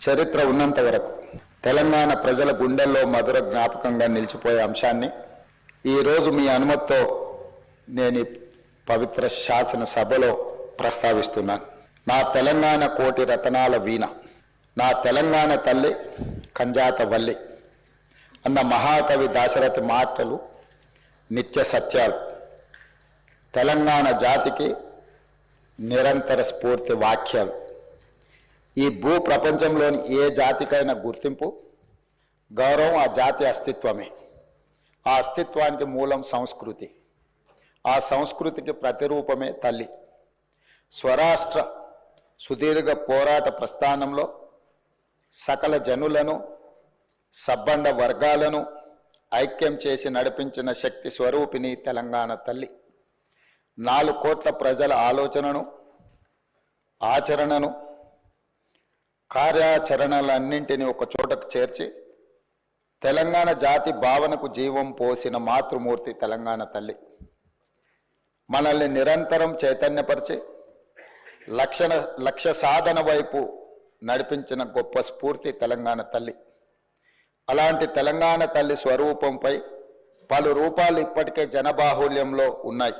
చరిత్ర ఉన్నంత వరకు తెలంగాణ ప్రజల గుండెల్లో మధుర జ్ఞాపకంగా నిలిచిపోయే అంశాన్ని ఈరోజు మీ అనుమతితో నేను పవిత్ర శాసన సభలో ప్రస్తావిస్తున్నాను నా తెలంగాణ కోటి రతనాల వీణ నా తెలంగాణ తల్లి కంజాత వల్లి అన్న మహాకవి దాశరథి మాటలు నిత్య సత్యాలు. తెలంగాణ జాతికి నిరంతర స్ఫూర్తి వాక్యాలు ఈ భూ ప్రపంచంలోని ఏ జాతికైనా గుర్తింపు గౌరవం ఆ జాతి అస్తిత్వమే. ఆ అస్తిత్వానికి మూలం సంస్కృతి. ఆ సంస్కృతికి ప్రతిరూపమే తల్లి. స్వరాష్ట్ర సుదీర్ఘ పోరాట ప్రస్థానంలో సకల జనులను సబ్బండ వర్గాలను ఐక్యం చేసి నడిపించిన శక్తి స్వరూపిణి తెలంగాణ తల్లి. నాలుగు కోట్ల ప్రజల ఆలోచనను ఆచరణను కార్యాచరణలన్నింటినీ ఒక చోటకు చేర్చి తెలంగాణ జాతి భావనకు జీవం పోసిన మాతృమూర్తి తెలంగాణ తల్లి. మనల్ని నిరంతరం చైతన్యపరిచి లక్షణ లక్ష్య సాధన వైపు నడిపించిన గొప్ప స్ఫూర్తి తెలంగాణ తల్లి. అలాంటి తెలంగాణ తల్లి స్వరూపంపై పలు రూపాలు ఇప్పటికే జనబాహుల్యంలో ఉన్నాయి.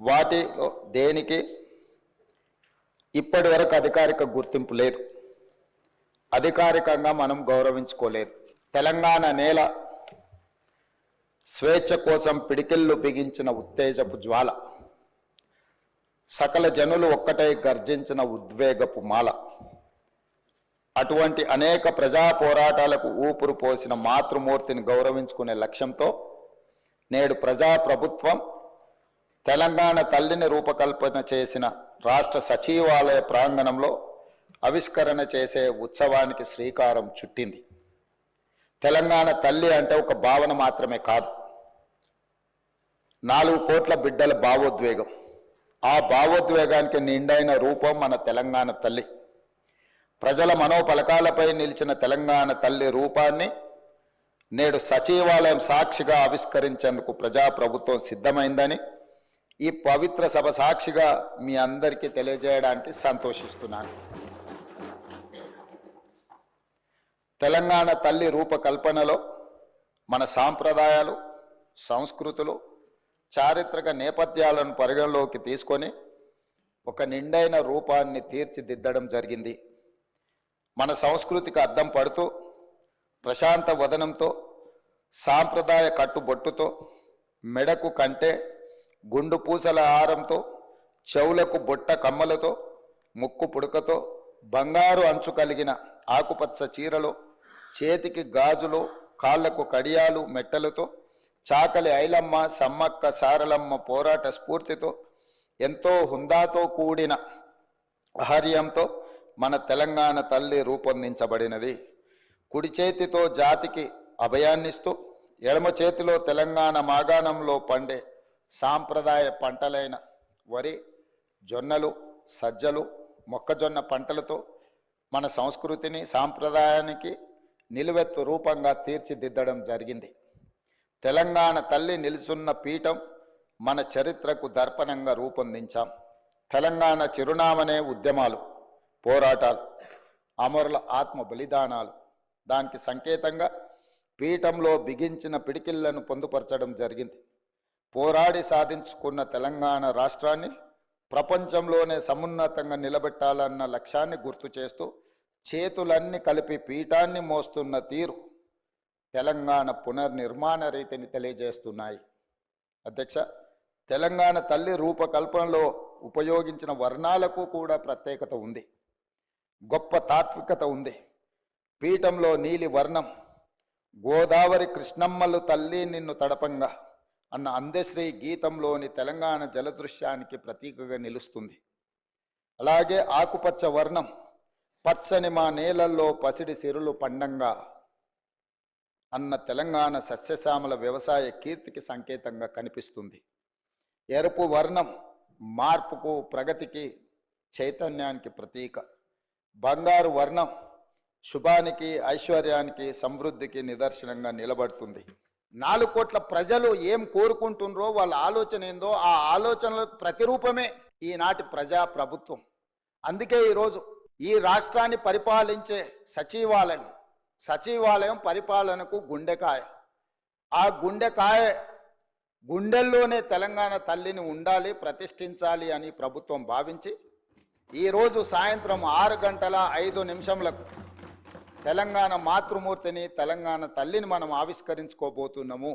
వాటిలో దేనికి? ఇప్పటి వరకు అధికారిక గుర్తింపు లేదు. అధికారికంగా మనం గౌరవించుకోలేదు. తెలంగాణ నేల స్వేచ్ఛ కోసం పిడికిళ్ళు బిగించిన ఉత్తేజపు జ్వాల. సకల జనులు ఒక్కటై గర్జించిన ఉద్వేగపు మాల. అటువంటి అనేక ప్రజా పోరాటాలకు ఊపురు పోసిన మాతృమూర్తిని గౌరవించుకునే లక్ష్యంతో నేడు ప్రజా ప్రభుత్వం తెలంగాణ తల్లిని రూపకల్పన చేసిన రాష్ట్ర సచివాలయ ప్రాంగణంలో ఆవిష్కరణ చేసే ఉత్సవానికి శ్రీకారం చుట్టింది. తెలంగాణ తల్లి అంటే ఒక భావన మాత్రమే కాదు. నాలుగు కోట్ల బిడ్డల భావోద్వేగం. ఆ భావోద్వేగానికి నిండైన రూపం మన తెలంగాణ తల్లి. ప్రజల మనోపలకాలపై నిలిచిన తెలంగాణ తల్లి రూపాన్ని నేడు సచివాలయం సాక్షిగా ఆవిష్కరించేందుకు ప్రజాప్రభుత్వం సిద్ధమైందని ఈ పవిత్ర సభ సాక్షిగా మీ అందరికీ తెలియజేయడానికి సంతోషిస్తున్నాను. తెలంగాణ తల్లి రూపకల్పనలో మన సాంప్రదాయాలు సంస్కృతులు చారిత్రక నేపథ్యాలను పరిగణలోకి తీసుకొని ఒక నిండైన రూపాన్ని తీర్చిదిద్దడం జరిగింది. మన సంస్కృతికి అద్దం పడుతూ ప్రశాంత వదనంతో సాంప్రదాయ కట్టుబొట్టుతో మెడకు కంటే గుండు పూసల ఆరంతో చెవులకు బొట్ట కమ్మలతో ముక్కు పుడకతో బంగారు అంచు కలిగిన ఆకుపచ్చ చీరలో చేతికి గాజులు కాళ్ళకు కడియాలు మెట్టలతో చాకలి ఐలమ్మ సమ్మక్క సారలమ్మ పోరాట స్ఫూర్తితో ఎంతో హుందాతో కూడిన ఆహార్యంతో మన తెలంగాణ తల్లి రూపొందించబడినది. కుడి చేతితో జాతికి అభయాన్నిస్తూ ఎడమ చేతిలో తెలంగాణ మాగాణంలో పండే సాంప్రదాయ పంటలైన వరి జొన్నలు సజ్జలు మొక్కజొన్న పంటలతో మన సంస్కృతిని సాంప్రదాయానికి నిలువెత్తు రూపంగా తీర్చిదిద్దడం జరిగింది. తెలంగాణ తల్లి నిలుచున్న పీఠం మన చరిత్రకు దర్పణంగా రూపొందించాం. తెలంగాణ చిరునామనే ఉద్యమాలు పోరాటాలు అమరుల ఆత్మ బలిదానాలు. దానికి సంకేతంగా పీఠంలో బిగించిన పిడికిళ్ళను పొందుపరచడం జరిగింది. పోరాడి సాధించుకున్న తెలంగాణ రాష్ట్రాన్ని ప్రపంచంలోనే సమున్నతంగా నిలబెట్టాలన్న లక్ష్యాన్ని గుర్తు చేస్తూ చేతులన్నీ కలిపి పీఠాన్ని మోస్తున్న తీరు తెలంగాణ పునర్నిర్మాణ రీతిని తెలియజేస్తున్నాయి. అధ్యక్ష తెలంగాణ తల్లి రూపకల్పనలో ఉపయోగించిన వర్ణాలకు కూడా ప్రత్యేకత ఉంది. గొప్ప తాత్వికత ఉంది. పీఠంలో నీలి వర్ణం గోదావరి కృష్ణమ్మలు తల్లి నిన్ను తడపంగా అన్న అందశ్రీ గీతంలోని తెలంగాణ జలదృశ్యానికి ప్రతీకగా నిలుస్తుంది. అలాగే ఆకుపచ్చ వర్ణం పచ్చని మా నేలల్లో పసిడి సిరులు పండంగా అన్న తెలంగాణ సస్యశ్యామల వ్యవసాయ కీర్తికి సంకేతంగా కనిపిస్తుంది. ఎరుపు వర్ణం మార్పుకు ప్రగతికి చైతన్యానికి ప్రతీక. బంగారు వర్ణం శుభానికి ఐశ్వర్యానికి సమృద్ధికి నిదర్శనంగా నిలబడుతుంది. నాలుగు కోట్ల ప్రజలు ఏం కోరుకుంటుండ్రో వాళ్ళ ఆలోచన ఏందో ఆ ఆలోచనలకు ప్రతిరూపమే ఈనాటి ప్రజా ప్రభుత్వం అందుకే ఈరోజు ఈ రాష్ట్రాన్ని పరిపాలించే సచివాలయం సచివాలయం పరిపాలనకు గుండెకాయ. ఆ గుండెకాయ గుండెల్లోనే తెలంగాణ తల్లిని ఉండాలి ప్రతిష్ఠించాలి అని ప్రభుత్వం భావించి ఈరోజు సాయంత్రం ఆరు గంటల ఐదు నిమిషంలకు తెలంగాణ మాతృమూర్తిని తెలంగాణ తల్లిని మనం ఆవిష్కరించుకోబోతున్నాము.